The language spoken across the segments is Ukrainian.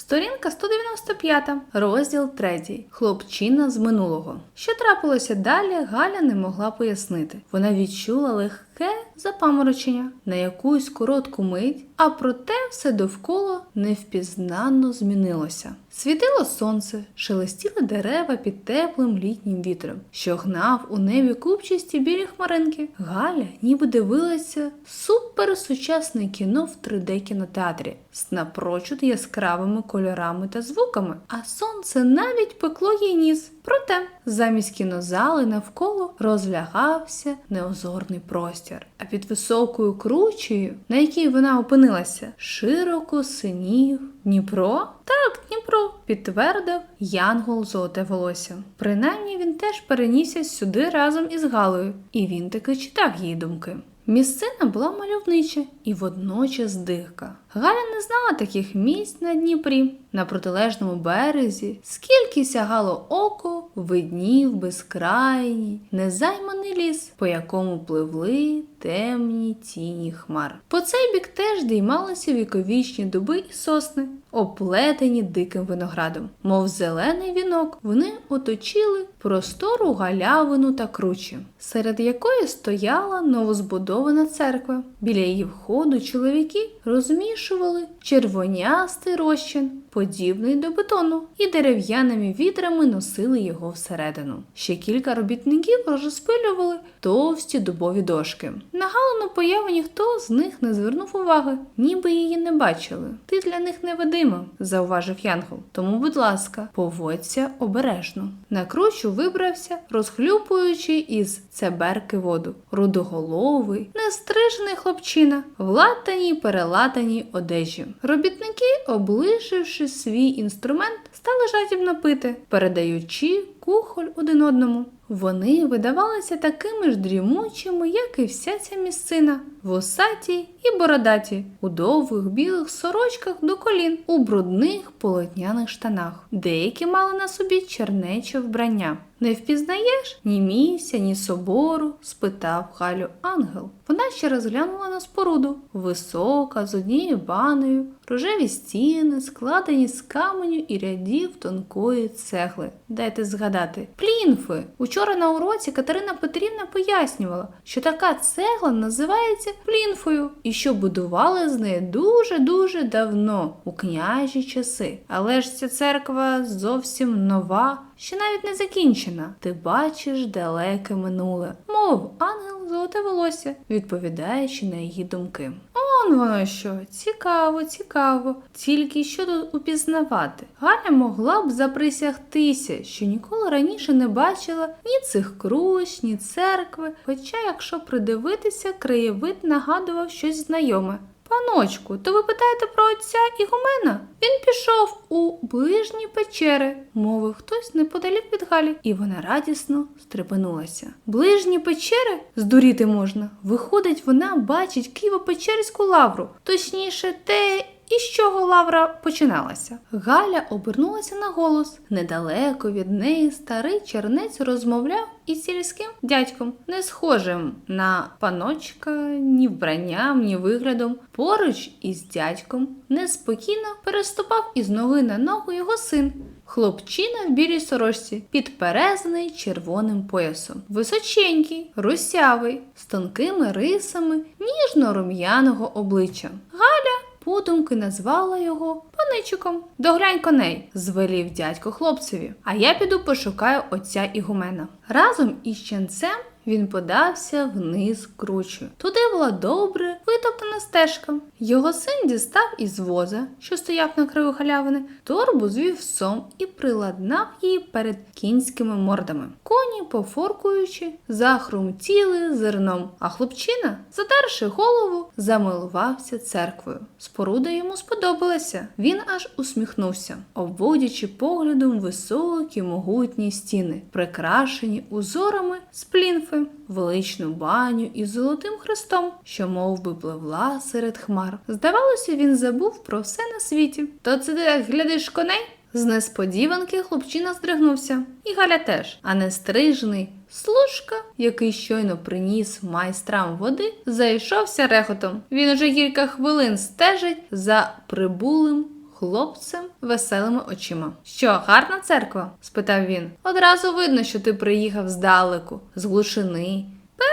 Сторінка 195, розділ 3. Хлопчина з минулого. Що трапилося далі, Галя не могла пояснити. Вона відчула легке запаморочення на якусь коротку мить, а проте все довкола невпізнанно змінилося. Світило сонце, шелестіли дерева під теплим літнім вітром, що гнав у небі купчасті білі хмаринки. Галя ніби дивилася суперсучасне кіно в 3D кінотеатрі з напрочуд яскравими кольорами та звуками, а сонце навіть пекло їй ніс. Проте замість кінозали навколо розлягався неозорний простір. А під високою кручею, на якій вона опинилася, широко синів Дніпро? Так, Дніпро, підтвердив Янгол золоте волосся. Принаймні він теж перенісся сюди разом із Галою, і він таки читав її думки. Місцина була мальовнича і водночас дика. Галя не знала таких місць на Дніпрі. На протилежному березі, скільки сягало око, виднів безкрайній, незайманий ліс, по якому пливли темні тіні хмар. По цей бік теж діймалися віковічні дуби і сосни, оплетені диким виноградом. Мов зелений вінок, вони оточили простору галявину та кручі, серед якої стояла новозбудована церква. Біля її входу чоловіки розмішували червонястий розчин, подібний до бетону, і дерев'яними вітрами носили його всередину. Ще кілька робітників розпилювали товсті дубові дошки. На Галину появу ніхто з них не звернув уваги, ніби її не бачили. Ти для них невидима, зауважив Янгол. Тому, будь ласка, поводься обережно. На кручу вибрався, розхлюпуючи із цеберки воду. Рудоголовий, нестрижений хлопчина, в латаній перелатаній одежі. Робітники, облишивши свій інструмент, стали жадібно пити, передаючи кухоль один одному. Вони видавалися такими ж дрімучими, як і вся ця місцина, вусаті і бородаті, у довгих білих сорочках до колін, у брудних полотняних штанах. Деякі мали на собі чернече вбрання. Не впізнаєш ні місця, ні собору? спитав Галю ангел. Вона ще розглянула на споруду. Висока, з однією банею, рожеві стіни, складені з каменю і рядів тонкої цегли. Дайте згадати. Плінфи. Учора на уроці Катерина Петрівна пояснювала, що така цегла називається плінфою і що будували з неї дуже-дуже давно, у княжі часи. Але ж ця церква зовсім нова, ще навіть не закінчена. Ти бачиш далеке минуле, мов ангел золоте волосся, відповідаючи на її думки. Он воно що, цікаво, цікаво. Тільки що тут упізнавати. Галя могла б заприсягтися, що ніколи раніше не бачила ні цих круч, ні церкви. Хоча, якщо придивитися, краєвид нагадував щось знайоме. Паночку, то ви питаєте про отця Ігумена? Він пішов у ближні печери, мовив хтось неподалік від Галі, і вона радісно стрепенулася. Ближні печери? Здуріти можна. Виходить, вона бачить Києво-Печерську лавру, точніше, те. І з чого лавра починалася? Галя обернулася на голос. Недалеко від неї старий чернець розмовляв із сільським дядьком, не схожим на паночка ні вбранням, ні виглядом. Поруч із дядьком неспокійно переступав із ноги на ногу його син. Хлопчина в білій сорочці, підперезаний червоним поясом, височенький, русявий, з тонкими рисами ніжно-рум'яного обличчя. Галя подумки назвала його паничиком. Доглянь коней, звелів дядько хлопцеві. А я піду пошукаю отця Ігумена. Разом із ченцем він подався вниз кручу. Туди була добре витоптана стежка. Його син дістав із воза, що стояв на краю галявини, торбу з вівсом і приладнав її перед кінськими мордами. Коні, пофоркуючи, захрумтіли зерном, а хлопчина, задерши голову, замилувався церквою. Споруда йому сподобалася. Він аж усміхнувся, обводячи поглядом високі могутні стіни, прикрашені узорами з плінфи, величну баню із золотим хрестом, що мов би пливла серед хмар. Здавалося, він забув про все на світі. То це ти глядиш коней? З несподіванки хлопчина здригнувся, і Галя теж, а не стрижений. Служка, який щойно приніс майстрам води, зайшовся рехотом. Він уже кілька хвилин стежить за прибулим хлопцем веселими очима. Що, гарна церква? спитав він. Одразу видно, що ти приїхав здалеку, з глушини.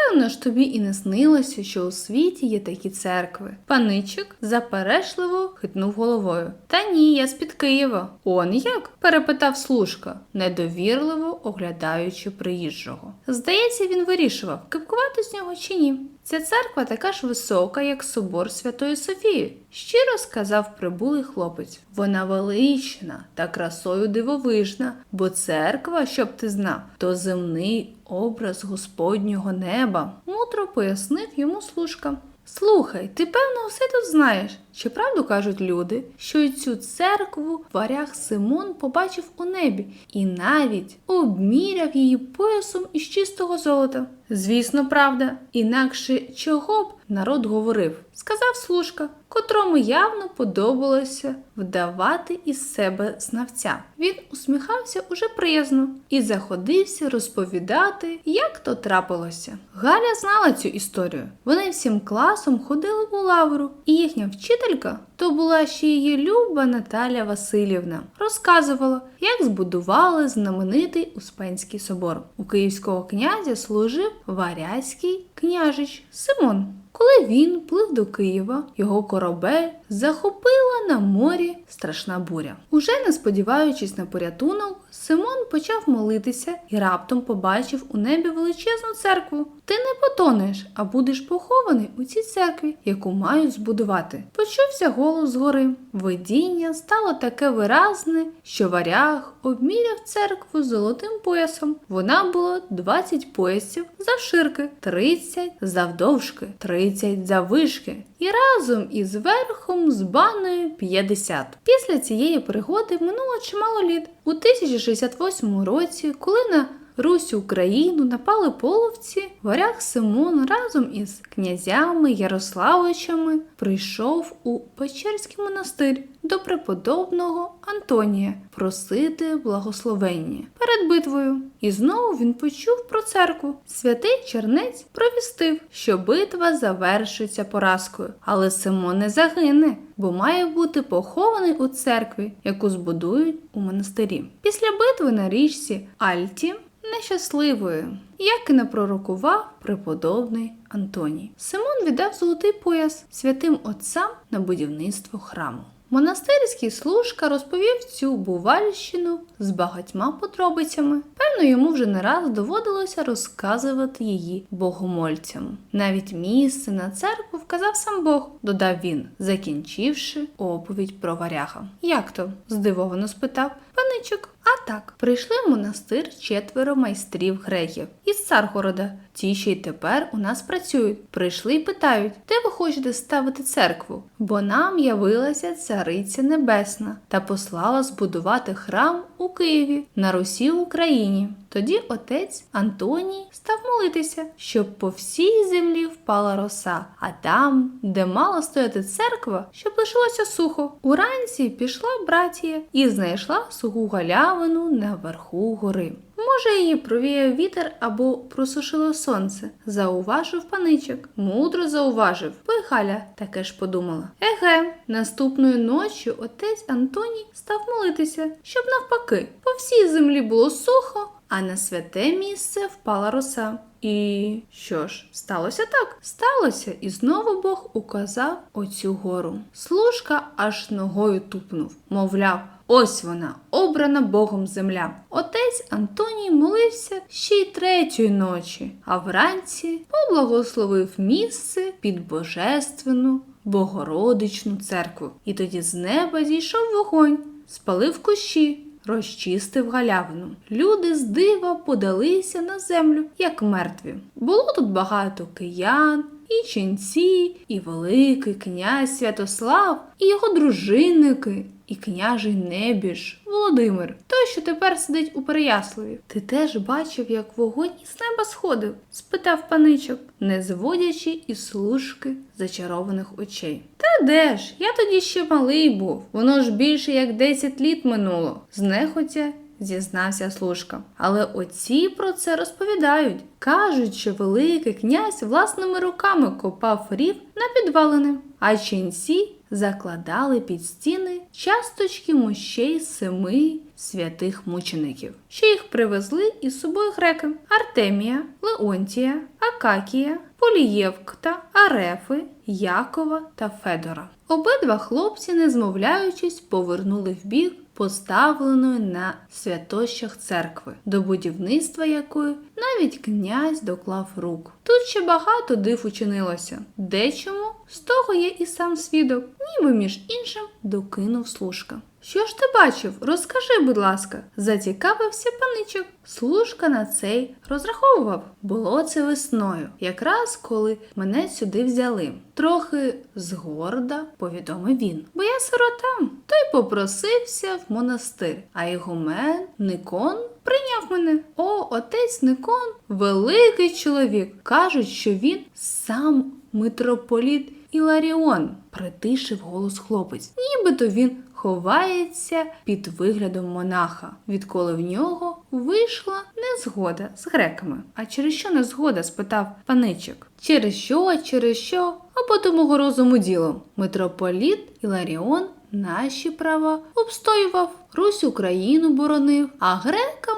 Певно ж тобі і не снилося, що у світі є такі церкви. Паничик заперечливо хитнув головою. Та ні, я з-під Києва. Он як? перепитав служка, недовірливо оглядаючи приїжджого. Здається, він вирішував, кипкувати з нього чи ні. Ця церква така ж висока, як собор Святої Софії, щиро сказав прибулий хлопець. Вона велична та красою дивовижна, бо церква, щоб ти знав, то земний образ Господнього неба, мудро пояснив йому служка. Слухай, ти певно все тут знаєш. Чи правду кажуть люди, що й цю церкву варяг Симон побачив у небі і навіть обміряв її поясом із чистого золота? Звісно, правда, інакше чого б народ говорив, сказав служка, котрому явно подобалося вдавати із себе знавця. Він усміхався уже приязно і заходився розповідати, як то трапилося. Галя знала цю історію. Вони всім класом ходили у лавру, і їхня вчителька, то була ще її люба Наталя Васильівна, розказувала, як збудували знаменитий Успенський собор. У київського князя служив варязький княжич Симон. Коли він плив до Києва, його корабель захопила на морі страшна буря. Уже не сподіваючись на порятунок, Симон почав молитися і раптом побачив у небі величезну церкву. Ти не потонеш, а будеш похований у цій церкві, яку мають збудувати. Почувся голос згори. Видіння стало таке виразне, що варяг обміряв церкву золотим поясом. Вона була 20 поясів завширки, 30 завдовжки, 30 заввишки і разом із верхом з баною 50. Після цієї пригоди минуло чимало літ. У 1068 році, коли на Русь Україну напали половці, варяг Симон разом із князями Ярославичами прийшов у Печерський монастир до преподобного Антонія просити благословення перед битвою. І знову він почув про церкву. Святий чернець провістив, що битва завершиться поразкою, але Симон не загине, бо має бути похований у церкві, яку збудують у монастирі. Після битви на річці Альті нещасливою, як і не пророкував преподобний Антоній. Симон віддав золотий пояс святим отцям на будівництво храму. Монастирський служка розповів цю бувальщину з багатьма подробицями. Певно, йому вже не раз доводилося розказувати її богомольцям. Навіть місце на церкву вказав сам Бог, додав він, закінчивши оповідь про варяга. Як то? здивовано спитав паничок. А так, прийшли в монастир четверо майстрів греків із Царгорода. Ті, що й тепер у нас працюють. Прийшли й питають, де ви хочете ставити церкву? Бо нам явилася цариця небесна та послала збудувати храм у Києві на Русі Україні. Тоді отець Антоній став молитися, щоб по всій землі впала роса, а там, де мала стояти церква, щоб лишилося сухо. Уранці пішла братія і знайшла суху галявину на верху гори. Може, її провіяв вітер або просушило сонце, зауважив паничок. Мудро зауважив, бо й Галя таке ж подумала. Еге, наступної ночі отець Антоній став молитися, щоб навпаки, по всій землі було сухо, а на святе місце впала роса. І що ж, сталося так? Сталося, і знову Бог указав оцю гору. Служка аж ногою тупнув, мовляв. Ось вона, обрана Богом земля. Отець Антоній молився ще й третьої ночі, а вранці поблагословив місце під божественну Богородичну церкву. І тоді з неба зійшов вогонь, спалив кущі. Розчистив галявину. Люди з дива подалися на землю, як мертві. Було тут багато киян, і ченці, і великий князь Святослав, і його дружинники, і княжий небіж Володимир, той, що тепер сидить у Переяславі. Ти теж бачив, як вогонь із неба сходив? спитав паничок, не зводячи із служки зачарованих очей. Та де ж? Я тоді ще малий був. Воно ж більше як 10 літ минуло. Знехотя зізнався служка. Але отці про це розповідають. Кажуть, що Великий князь власними руками копав рів на підвалини, а ченці закладали під стіни часточки мощей семи святих мучеників, що їх привезли із собою греки Артемія, Леонтія, Акакія, Полієвкта, Арефи, Якова та Федора. Обидва хлопці, не змовляючись, повернули в бік поставленої на святощах церкви, до будівництва якої навіть князь доклав рук. Тут ще багато див учинилося. Дечому з того є і сам свідок, ніби між іншим докинув служка. Що ж ти бачив? Розкажи, будь ласка, зацікавився паничок. Служка на цей розраховував. Було це весною, якраз коли мене сюди взяли. Трохи згорда, повідомив він. Бо я сирота, то й попросився в монастир, а ігумен Никон прийняв мене. О, отець Никон, великий чоловік. Кажуть, що він сам митрополіт Іларіон, притишив голос хлопець. Нібито він ховається під виглядом монаха, відколи в нього вийшла незгода з греками. А через що незгода? спитав паничок. Через що, через що? А по тому розуму діло. Митрополіт Іларіон наші права обстоював, Русь Україну боронив, а грекам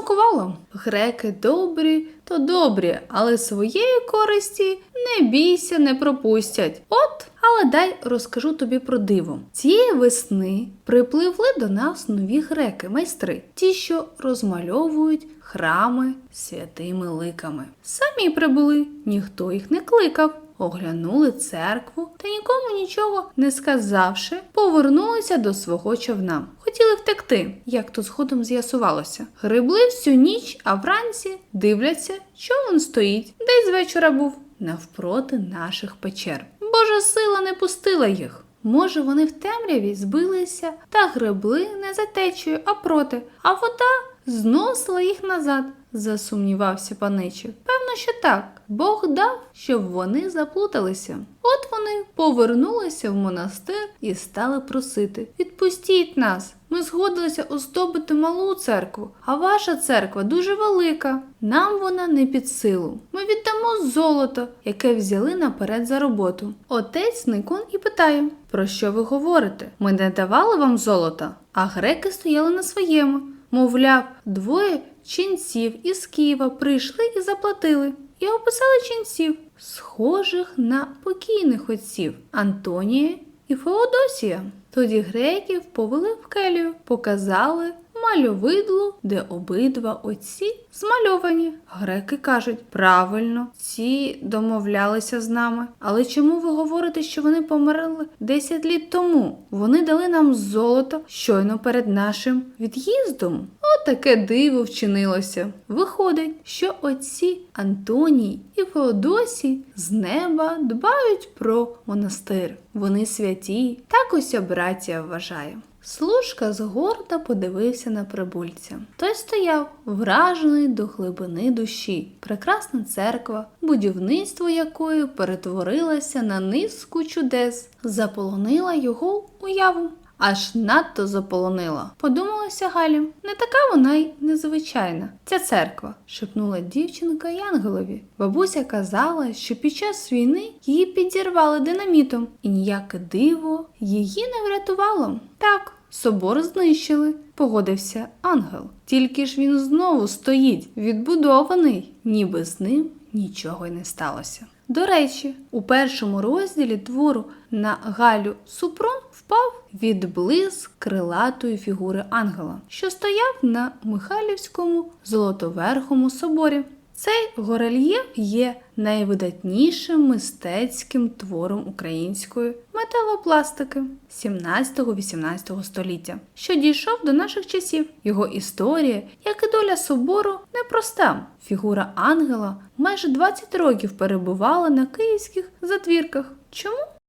посмакувало. Греки добрі, то добрі, але своєї користі не бійся, не пропустять. От, але дай розкажу тобі про диво. Цієї весни припливли до нас нові греки, майстри, ті, що розмальовують храми святими ликами. Самі прибули, ніхто їх не кликав. Оглянули церкву та нікому нічого не сказавши, повернулися до свого човна. Хотіли втекти, як то згодом з'ясувалося. Гребли всю ніч, а вранці дивляться, човен стоїть, десь з вечора був навпроти наших печер. Божа сила не пустила їх. Може, вони в темряві збилися та гребли не за течею, а проти, а вода зносила їх назад, засумнівався паничик. Певно, що так. Бог дав, щоб вони заплуталися. От вони повернулися в монастир і стали просити: Відпустіть нас! Ми згодилися оздобити малу церкву, а ваша церква дуже велика. Нам вона не під силу. Ми віддамо золото, яке взяли наперед за роботу. Отець Никон і питає: Про що ви говорите? Ми не давали вам золота, а греки стояли на своєму. Мовляв, двоє ченців із Києва прийшли і заплатили. І описали ченців, схожих на покійних отців Антонія і Феодосія. Тоді греків повели в келію, показали мальовидлу, де обидва отці змальовані. Греки кажуть, правильно, ці домовлялися з нами. Але чому ви говорите, що вони померли 10 літ тому? Вони дали нам золото щойно перед нашим від'їздом. Отаке диво вчинилося. Виходить, що отці Антоній і Феодосій з неба дбають про монастир. Вони святі, так уся братія вважає. Служка згорда подивився на прибульця. Той стояв, вражений до глибини душі. Прекрасна церква, будівництво якої перетворилося на низку чудес, заполонила його уяву. Аж надто заполонила. Подумалася Галі, не така вона й незвичайна. Ця церква, шепнула дівчинка Янголові. Бабуся казала, що під час війни її підірвали динамітом, і ніяке диво її не врятувало. Так, собор знищили, погодився ангел. Тільки ж він знову стоїть, відбудований, ніби з ним нічого й не сталося. До речі, у першому розділі твору на Галю Супрон впав відблиск крилатої фігури ангела, що стояв на Михайлівському золотоверхому соборі. Цей горельєф є найвидатнішим мистецьким твором української металопластики 17-18 століття, що дійшов до наших часів. Його історія, як і доля собору, непроста. Фігура ангела майже 20 років перебувала на київських затвірках. Чому?